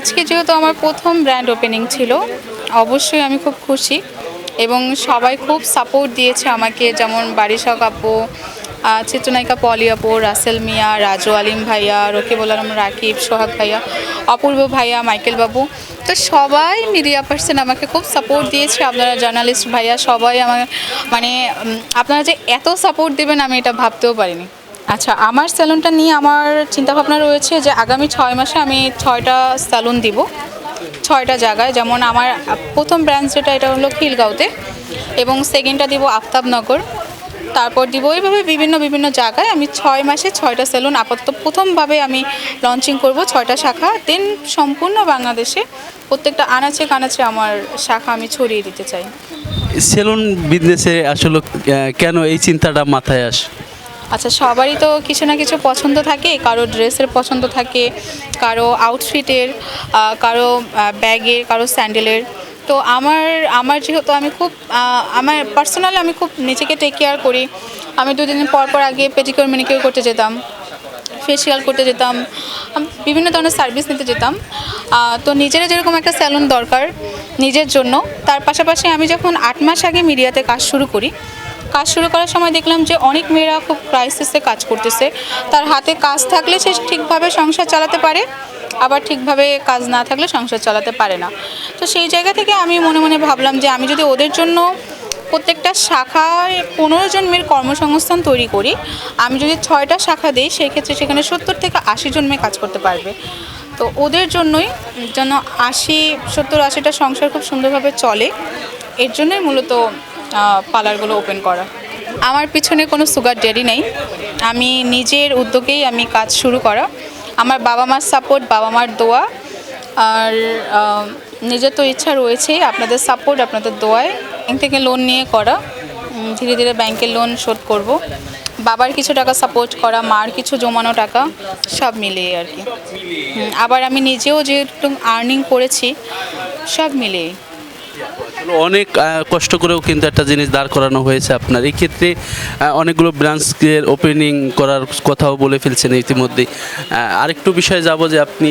আজকে যেহেতু আমার প্রথম ব্র্যান্ড ওপেনিং ছিল, অবশ্যই আমি খুব খুশি এবং সবাই খুব সাপোর্ট দিয়েছে আমাকে, যেমন বারিশা আপু চিত্রনায়িকা পলি আপু, রাসেল মিয়া, রাজু আলিম ভাইয়া, রকিবুল আলম রাকিব, সোহাগ ভাইয়া, অপূর্ব ভাইয়া, মাইকেল বাবু। তো সবাই মিডিয়া পার্সন আমাকে খুব সাপোর্ট দিয়েছে। আপনারা জার্নালিস্ট ভাইয়া সবাই আমার মানে আপনারা যে এত সাপোর্ট দেবেন আমি এটা ভাবতেও পারিনি। আচ্ছা আমার স্যালুনটা নিয়ে আমার চিন্তাভাবনা রয়েছে যে আগামী ছয় মাসে আমি ছয়টা স্যালুন দিব, ছয়টা জায়গায়। যেমন আমার প্রথম ব্রাঞ্চ যেটা, এটা হলো খিলগাঁওতে এবং সেকেন্ডটা দিব আফতাবনগর। তারপর দিব এইভাবে বিভিন্ন বিভিন্ন জায়গায়। আমি ছয় মাসে ছয়টা সেলুন আপাতত প্রথমভাবে আমি লঞ্চিং করব ছয়টা শাখা। দেন সম্পূর্ণ বাংলাদেশে প্রত্যেকটা আনাচে কানাচে আমার শাখা আমি ছড়িয়ে দিতে চাই। সেলুন বিজনেসে আসলে কেন এই চিন্তাটা মাথায় আসে আচ্ছা সবারই তো কিছু না কিছু পছন্দ থাকে, কারও ড্রেসের পছন্দ থাকে, কারও আউটফিটের কারও ব্যাগের কারও স্যান্ডেলের তো আমার আমার যেহেতু আমি খুব আমার পার্সোনালি আমি খুব নিজেকে টেক কেয়ার করি। আমি দুদিন পর পর আগে পেডিকিউর মেনিকিউর করতে যেতাম ফেসিয়াল করতে যেতাম বিভিন্ন ধরনের সার্ভিস নিতে যেতাম। তো নিজের যেরকম একটা স্যালুন দরকার, নিজের জন্য। তার পাশাপাশি আমি যখন আট মাস আগে মিডিয়াতে কাজ শুরু করি কাজ শুরু করার সময় দেখলাম যে অনেক মেয়েরা খুব ক্রাইসিসে কাজ করতেছে। তার হাতে কাজ থাকলে সে ঠিকভাবে সংসার চালাতে পারে, আবার ঠিকভাবে কাজ না থাকলে সংসার চালাতে পারে না। তো সেই জায়গা থেকে আমি মনে মনে ভাবলাম যে আমি যদি ওদের জন্য প্রত্যেকটা শাখায় পনেরো জন মেয়ের কর্মসংস্থান তৈরি করি, আমি যদি ছয়টা শাখা দিই সেই ক্ষেত্রে সেখানে সত্তর থেকে আশি জন মেয়ে কাজ করতে পারবে। তো ওদের জন্যই যেন আশি, সত্তর, আশিটা সংসার খুব সুন্দরভাবে চলে। এর জন্যই মূলত পার্লারগুলো ওপেন করা। আমার পিছনে কোনো সুগার ডেরি নেই। আমি নিজের উদ্যোগেই আমি কাজ শুরু করা। আমার বাবা মার সাপোর্ট বাবা মার দোয়া। আর নিজের তো ইচ্ছা রয়েছেই আপনাদের সাপোর্ট আপনাদের দোয়ায় ব্যাংক থেকে লোন নিয়ে করা। ধীরে ধীরে ব্যাংকের লোন শোধ করব। বাবার কিছু টাকা সাপোর্ট করা, মার কিছু জমানো টাকা, সব মিলিয়ে আর কি। আবার আমি নিজেও যেহেতু আর্নিং করেছি, সব মিলিয়ে অনেক কষ্ট করেও কিন্তু একটা জিনিস দাঁড় করানো হয়েছে আপনার। এই ক্ষেত্রে অনেকগুলো ব্রাঞ্চের ওপেনিং করার কথাও বলে ফেলছেন ইতিমধ্যেই। আহ, আরেকটু বিষয়ে যাব যে আপনি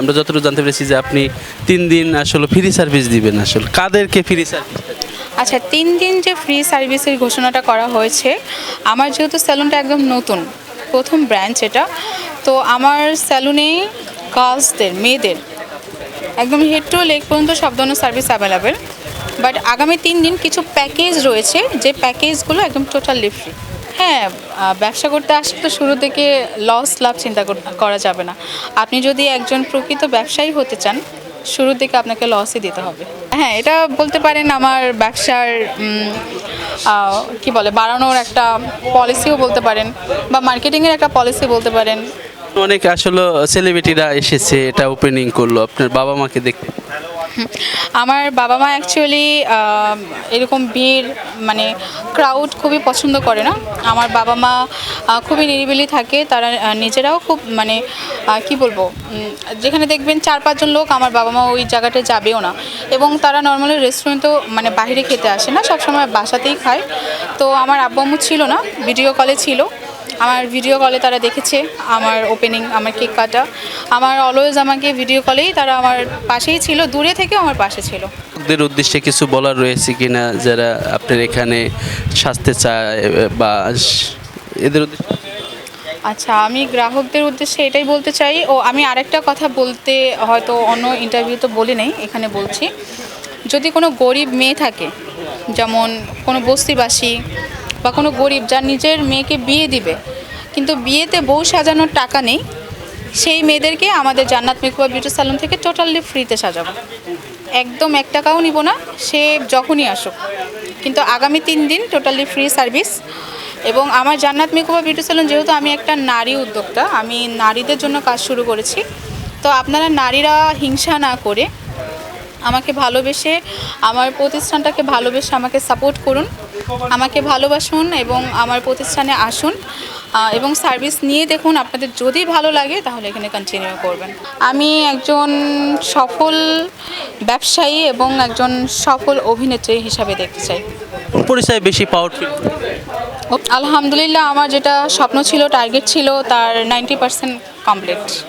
আমরা যতটুকু জানতে পেরেছি যে আপনি তিন দিন আসলে ফ্রি সার্ভিস দিবেন আসলে। কাদেরকে ফ্রি সার্ভিস আচ্ছা তিন দিন যে ফ্রি সার্ভিসের ঘোষণাটা করা হয়েছে আমার যেহেতু স্যালুনটা একদম নতুন প্রথম ব্রাঞ্চ এটা তো আমার স্যালুনে গার্লসদের মেয়েদের একদম হেড টু লেগ পর্যন্ত সব ধরনের সার্ভিস অ্যাভেলেবেল বাট আগামী তিন দিন কিছু প্যাকেজ রয়েছে, যে প্যাকেজগুলো একদম টোটালি ফ্রি হ্যাঁ ব্যবসা করতে আসলে তো শুরু থেকে লস লাভ চিন্তা কর- যাবে না। আপনি যদি একজন প্রকৃত ব্যবসায়ী হতে চান শুরুর দিকে আপনাকে লসই দিতে হবে। হ্যাঁ এটা বলতে পারেন আমার ব্যবসার কি বলে, বাড়ানোর একটা পলিসিও বলতে পারেন, বা মার্কেটিংয়ের একটা পলিসি বলতে পারেন। অনেক আসলে সেলিব্রিটিরা এসেছে, এটা ওপেনিং করল। আপনার বাবা মাকে দেখতে। আমার বাবা মা অ্যাকচুয়ালি এরকম ভিড় মানে ক্রাউড খুবই পছন্দ করে না। আমার বাবা মা খুবই নিরিবিলি থাকে, তারা নিজেরাও খুব মানে কি বলব যেখানে দেখবেন চার পাঁচজন লোক, আমার বাবা মা ওই জায়গাটায় যাবেও না। এবং তারা নর্মালি রেস্টুরেন্টও মানে বাইরে খেতে আসে না, সবসময় বাসাতেই খায়। তো আমার আব্বু ছিল না ভিডিও কলে ছিল। আমার ভিডিও কলে তারা দেখেছে আমার ওপেনিং আমার কেক কাটা। আমার অলওয়েজ আমাকে ভিডিও কলেই তারা আমার পাশেই ছিল দূরে থেকেও আমার পাশে ছিল। ওদের উদ্দেশ্যে কিছু বলার রয়েছে কিনা যারা আপনার এখানে সাজতে চায় বা এদের উদ্দেশ্যে? আচ্ছা আমি গ্রাহকদের উদ্দেশ্যে এটাই বলতে চাই। ও আমি আরেকটা কথা বলতে হয়তো অন্য ইন্টারভিউ তো বলি নেই এখানে বলছি। যদি কোনো গরিব মেয়ে থাকে যেমন কোনো বস্তিবাসী বা কোনো গরিব যার নিজের মেয়েকে বিয়ে দিবে, কিন্তু বিয়েতে বউ সাজানোর টাকা নেই, সেই মেয়েদেরকে আমাদের জান্নাত মেকআপ বিউটি সালন থেকে টোটালি ফ্রিতে সাজাবো। একদম এক টাকাও নিব না, সে যখনই আসুক। কিন্তু আগামী তিন দিন টোটালি ফ্রি সার্ভিস এবং আমার জান্নাত মেকওভার বিউটি সেলুন যেহেতু আমি একটা নারী উদ্যোক্তা, আমি নারীদের জন্য কাজ শুরু করেছি। তো আপনারা নারীরা হিংসা না করে আমাকে ভালোবেসে, আমার প্রতিষ্ঠানটাকে ভালোবেসে আমাকে সাপোর্ট করুন। আমাকে ভালোবাসুন এবং আমার প্রতিষ্ঠানে আসুন এবং সার্ভিস নিয়ে দেখুন আপনাদের যদি ভালো লাগে তাহলে এখানে কন্টিনিউ করবেন। আমি একজন সফল ব্যবসায়ী এবং একজন সফল অভিনেত্রী হিসাবে দেখতে চাই। কোন পরিচয় বেশি পাওয়ার আলহামদুলিল্লাহ আমার যেটা স্বপ্ন ছিল টার্গেট ছিল তার নাইনটি পার্সেন্ট কমপ্লিট